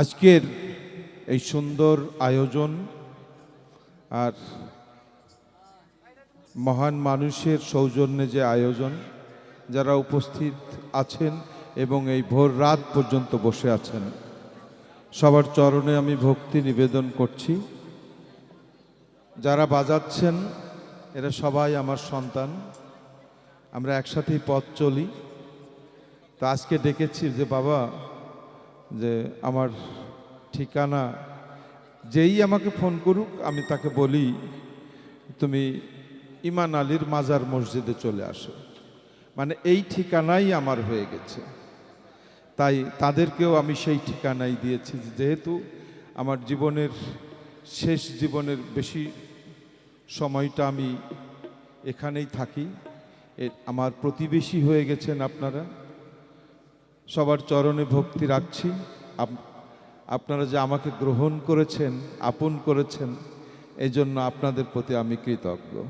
আজকের এই সুন্দর আয়োজন আর মহান মানুষের সৌজন্যে যে আয়োজন, যারা উপস্থিত আছেন এবং এই ভোর রাত পর্যন্ত বসে আছেন, সবার চরণে আমি ভক্তি নিবেদন করছি। যারা বাজাচ্ছেন, এরা সবাই আমার সন্তান, আমরা একসাথেই পথ চলি। তা আজকে ডেকেছি যে, বাবা যে আমার ঠিকানা, যেই আমাকে ফোন করুক, আমি তাকে বলি, তুমি ইমান আলীর মাজার মসজিদে চলে আসো। মানে এই ঠিকানাই আমার হয়ে গেছে। তাই তাদেরকেও আমি সেই ঠিকানাই দিয়েছি, যেহেতু আমার জীবনের শেষ জীবনের বেশি সময়টা আমি এখানেই থাকি। আমার প্রতিবেশী হয়ে গেছেন আপনারা। সবার চরণে ভক্তি রাখছি। আপ- আপনারা যে আমাকে গ্রহণ করেছেন, আপন করেছেন এই জন্য আপনাদের প্রতি আমি কৃতজ্ঞ।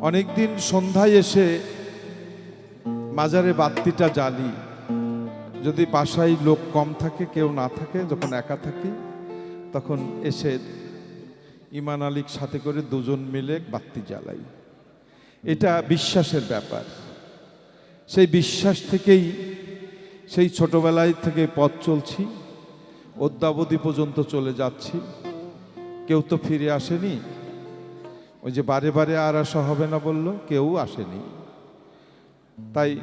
অনেকদিন সন্ধ্যায় এসে মাজারে বাত্তিটা জ্বালি। যদি বাসায় লোক কম থাকে, কেউ না থাকে, যখন একা থাকি, তখন এসে ইমান আলীর সাথে করে দুজন মিলে বাত্তি জ্বালাই। এটা বিশ্বাসের ব্যাপার। সেই বিশ্বাস থেকেই, সেই ছোটবেলায় থেকে পথ চলছি, অদ্যাবধি পর্যন্ত চলে যাচ্ছি। কেউ তো ফিরে আসেনি। ওই যে বারে বারে আর আসা হবে না বলল, কেউ আসেনি। তাই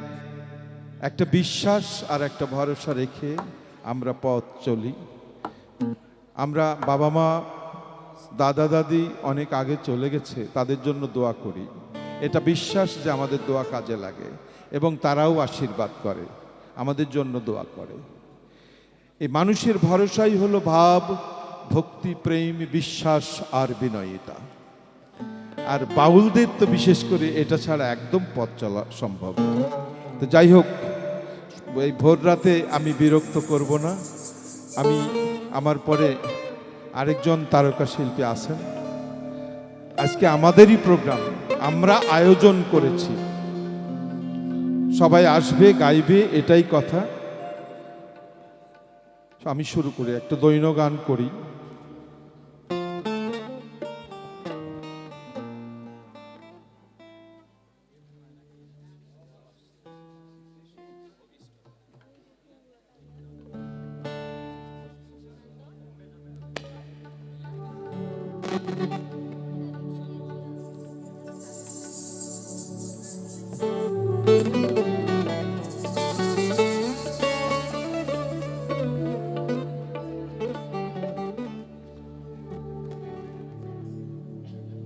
একটা বিশ্বাস আর একটা ভরসা রেখে আমরা পথ চলি। আমরা বাবা মা, দাদা দাদি অনেক আগে চলে গেছে, তাদের জন্য দোয়া করি। এটা বিশ্বাস যে আমাদের দোয়া কাজে লাগে। এবং তারাও আশীর্বাদ করে, আমাদের জন্য দোয়া করে। এই মানুষের ভরসাই হলো ভাব, ভক্তি, প্রেম, বিশ্বাস আর বিনয়িতা। আর বাউলদের তো বিশেষ করে এটা ছাড়া একদম পথ চলা সম্ভব। তো যাই হোক, এই ভোর রাতে আমি বিরক্ত করব না। আমি আমার পরে আরেকজন তারকা শিল্পী আছেন। আজকে আমাদেরই প্রোগ্রাম, আমরা আয়োজন করেছি। সবাই আসবে গাইবে এটাই কথা। আমি শুরু করি একটা দৈন গান করি।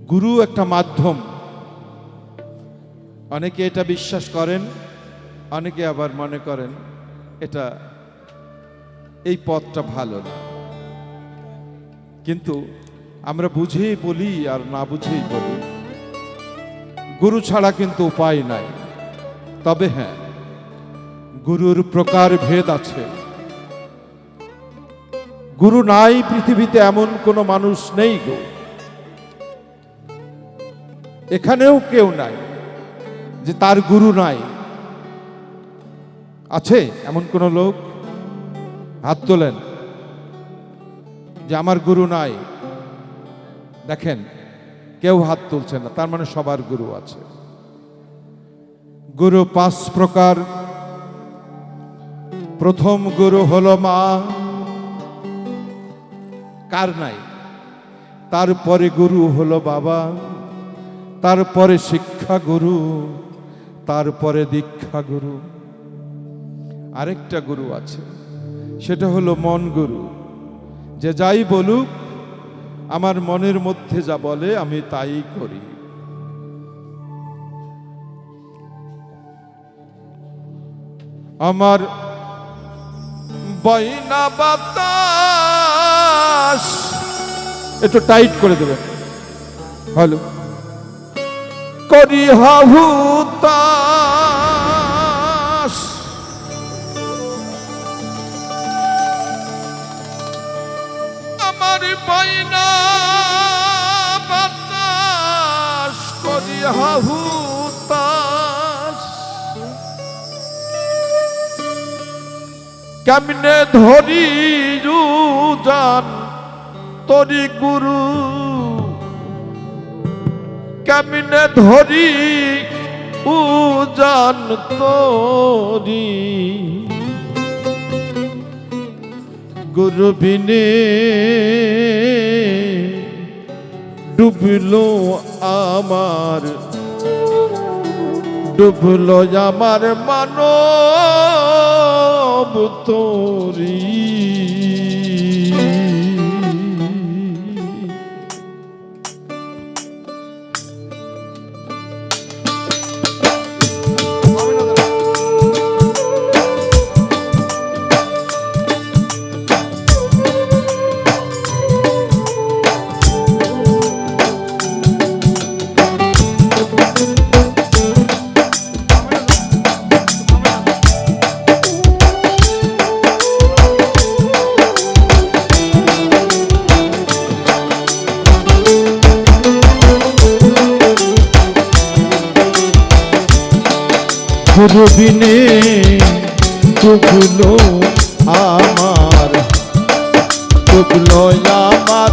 গুরু একটা মাধ্যম। অনেকে এটা বিশ্বাস করেন, অনেকে আবার মনে করেন, এটা এই পথটা ভালো না। কিন্তু আমরা বুঝেই বলি আর না বুঝেই বলি, গুরু ছাড়া কিন্তু উপায় নাই। তবে হ্যাঁ গুরুর প্রকার ভেদ আছে। গুরু নাই পৃথিবীতে এমন কোনো মানুষ নেই গো। এখানেও কেউ নাই যে তার গুরু নাই। আছে এমন কোন লোক? হাত তোলেন যে আমার গুরু নাই। দেখেন, কেউ হাত তুলছে না, তার মানে সবার গুরু আছে। গুরু পাঁচ প্রকার। প্রথম গুরু হলো মা। কার নাই? তারপরে গুরু হলো বাবা। তারপরে শিক্ষা গুরু তারপরে দীক্ষা গুরু আরেকটা গুরু আছে, সেটা হলো মন গুরু। যে যাই বলুক, আমার মনের মধ্যে যা বলে, আমি তাই করি। আমার বইনা বাতাস। একটু টাইট করে দেবেন। হ্যালো। করি হাহুতাস আমার বাইনা বাতাস করি হাহুতাস কেমনে ধরি জান তরি গুরু কেমনে ধরি উজান তরি? গুরু বিনে ডুবলো আমার ডুবলো আমার মানব তোরি। রবিনে তুগুলো আমার তুগুলো আমার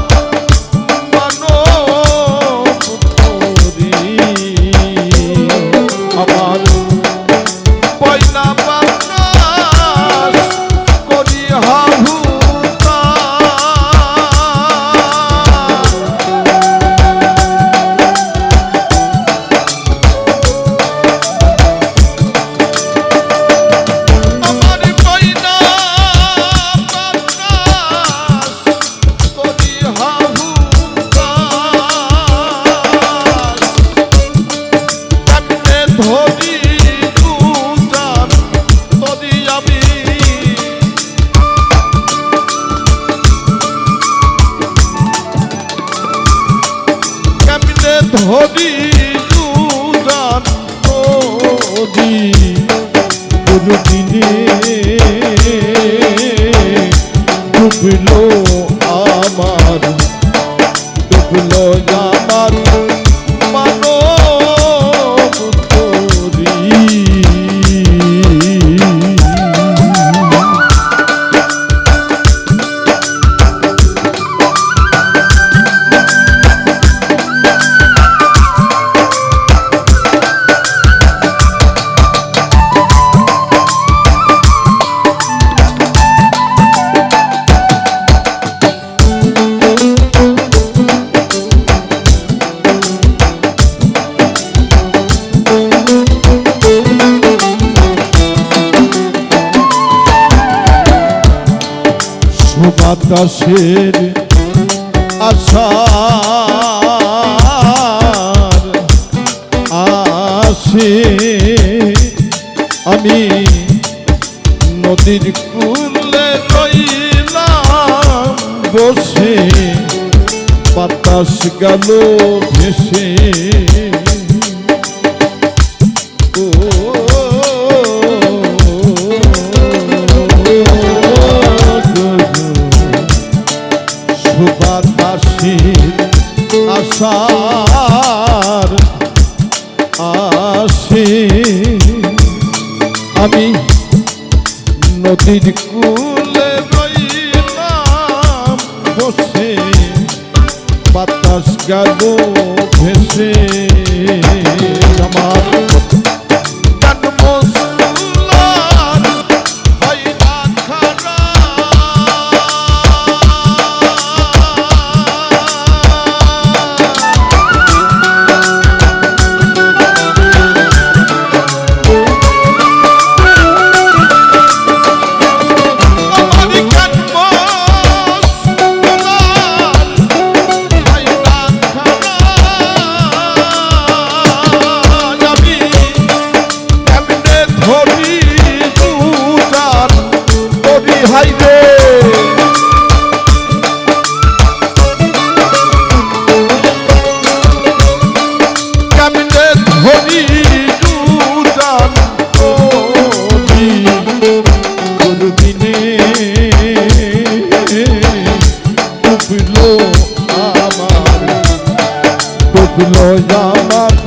রবিনে ডুবলো আমার সুবাতাসের আশার আসে আমি নদীর কুলে রইলাম বসে বাতাস গেল ভেসে। নদীর কুলে রইলাম বসে বাতাস গেল ভেসে আমার ডুবলো আমার ডুবলো আমার।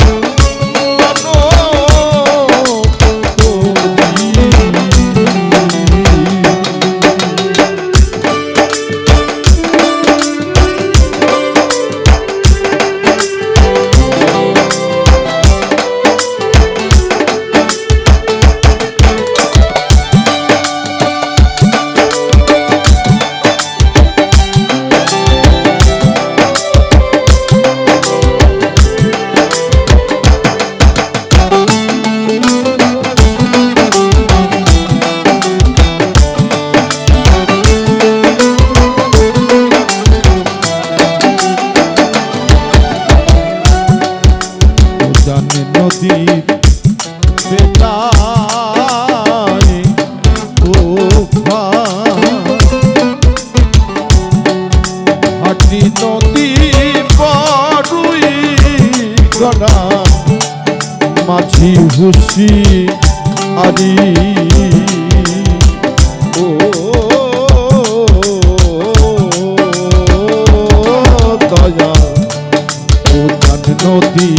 নদী পরুই গনা মাঝি হুসি আরি ও দয়া। নদী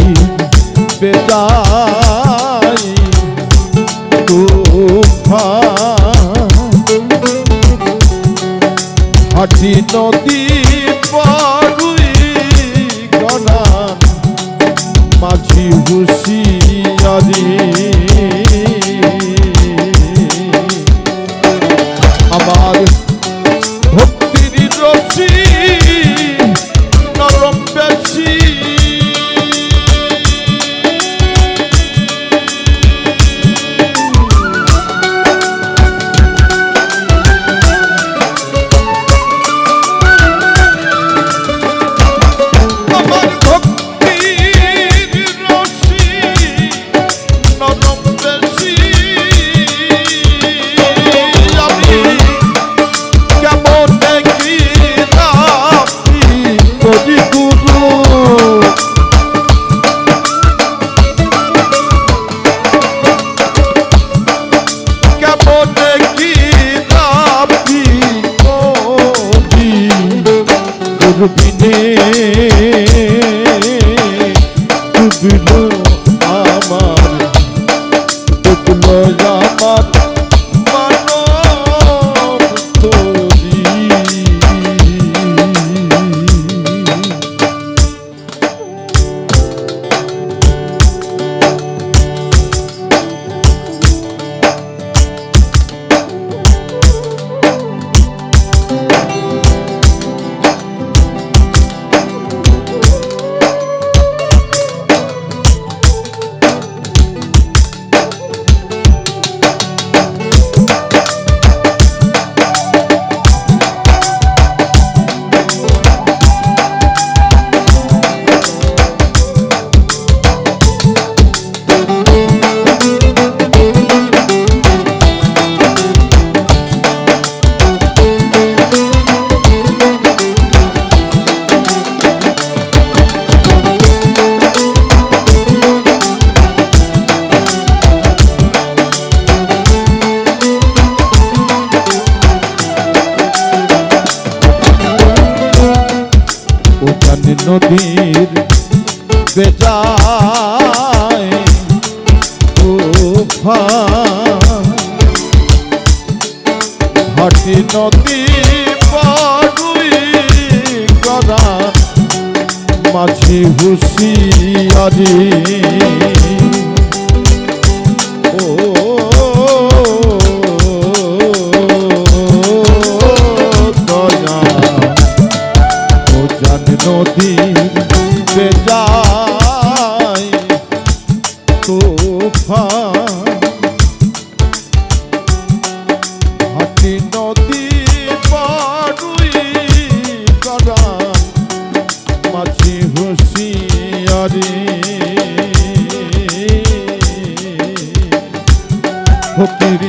ফকির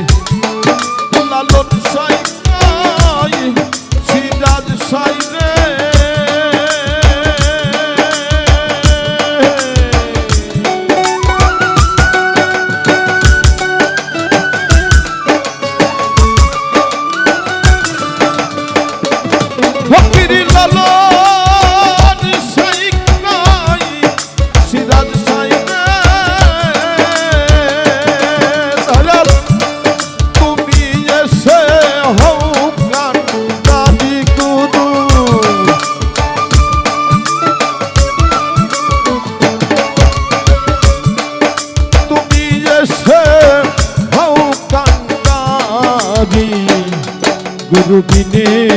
লালন বিনে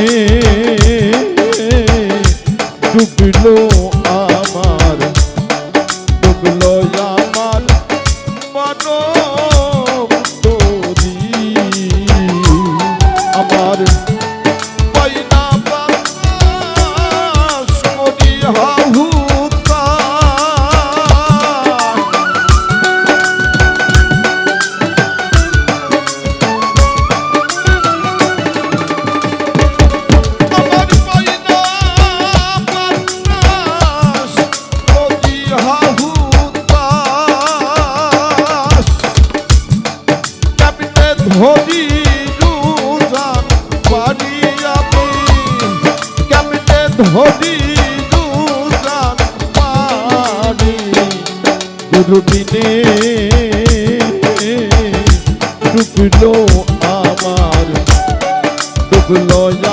রূপিণে রূপিল আমার ডুবল